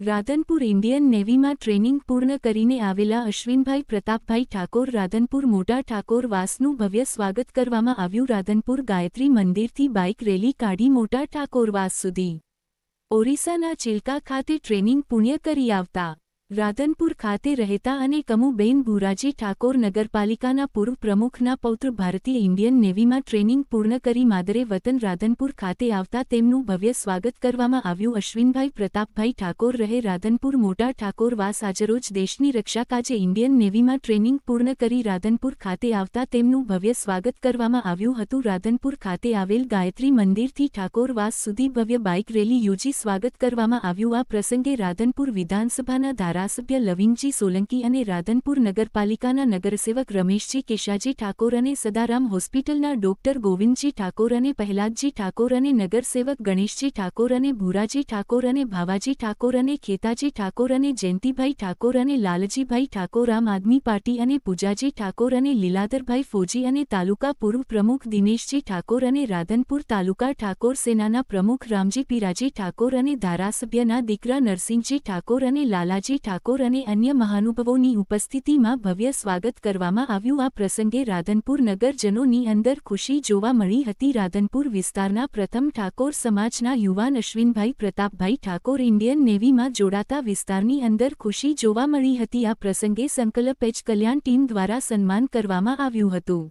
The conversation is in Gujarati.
રાધનપુર ઇન્ડિયન નેવીમાં ટ્રેનિંગ પૂર્ણ કરીને આવેલા અશ્વિનભાઈ પ્રતાપભાઈ ઠાકોર રાધનપુર મોટા ઠાકોર વાસનું ભવ્ય સ્વાગત કરવામાં આવ્યું. રાધનપુર ગાયત્રી મંદિરથી બાઇક રેલી કાઢી મોટા ઠાકોર વાસ સુધી. ઓરિસ્સાના ચિલ્કા ખાતે ટ્રેનિંગ પુણ્ય કરી આવતા રાધનપુર ખાતે રહેતા અને કમુબેન ભુરાજી ઠાકોર નગરપાલિકાના પૂર્વ પ્રમુખના પૌત્ર ભારતીય ઇન્ડિયન નેવીમાં ટ્રેનિંગ પૂર્ણ કરી માદરે વતન રાધનપુર ખાતે આવતા તેમનું ભવ્ય સ્વાગત કરવામાં આવ્યું. અશ્વિનભાઈ પ્રતાપભાઈ ઠાકોર રહે રાધનપુર. મોટા ઠાકોર વાસ આજરોજ દેશની રક્ષા કાજે ઇન્ડિયન નેવીમાં ટ્રેનિંગ પૂર્ણ કરી રાધનપુર ખાતે આવતા તેમનું ભવ્ય સ્વાગત કરવામાં આવ્યું હતું. રાધનપુર ખાતે આવેલ ગાયત્રી મંદિરથી ઠાકોર વાસ સુધી ભવ્ય બાઇક રેલી યોજી સ્વાગત કરવામાં આવ્યું. આ પ્રસંગે રાધનપુર વિધાનસભાના ધારાસભ્ય લવિંગજી સોલંકી અને રાધનપુર નગરપાલિકાના નગરસેવક રમેશજી કેશાજી ઠાકોર અને સદારામ હોસ્પિટલના ડોક્ટર ગોવિંદજી ઠાકોર અને પહેલાદજી ઠાકોર અને નગરસેવક ગણેશજી ઠાકોર અને ભુરાજી ઠાકોર અને ભાવાજી ઠાકોર અને ખેતાજી ઠાકોર અને જયંતિભાઈ ઠાકોર અને લાલજીભાઈ ઠાકોર આમ આદમી પાર્ટી અને પૂજાજી ઠાકોર અને લીલાધરભાઈ ફોજી અને તાલુકા પૂર્વ પ્રમુખ દિનેશજી ઠાકોર અને રાધનપુર તાલુકા ઠાકોર સેનાના પ્રમુખ રામજી પીરાજી ઠાકોર અને ધારાસભ્યના દીકરા નરસિંહજી ઠાકોર અને લાલાજી ઠાકોર અને અન્ય મહાનુભાવોની ઉપસ્થિતિમાં ભવ્ય સ્વાગત કરવામાં આવ્યું. આ પ્રસંગે રાધનપુર નગરજનોની અંદર ખુશી જોવા મળી હતી. રાધનપુર વિસ્તારના પ્રથમ ઠાકોર સમાજના યુવાન અશ્વિનભાઈ પ્રતાપભાઈ ઠાકોર ઇન્ડિયન નેવીમાં જોડાતા વિસ્તારની અંદર ખુશી જોવા મળી હતી. આ પ્રસંગે સંકલ્પ એચ કલ્યાણ ટીમ દ્વારા સન્માન કરવામાં આવ્યું હતું.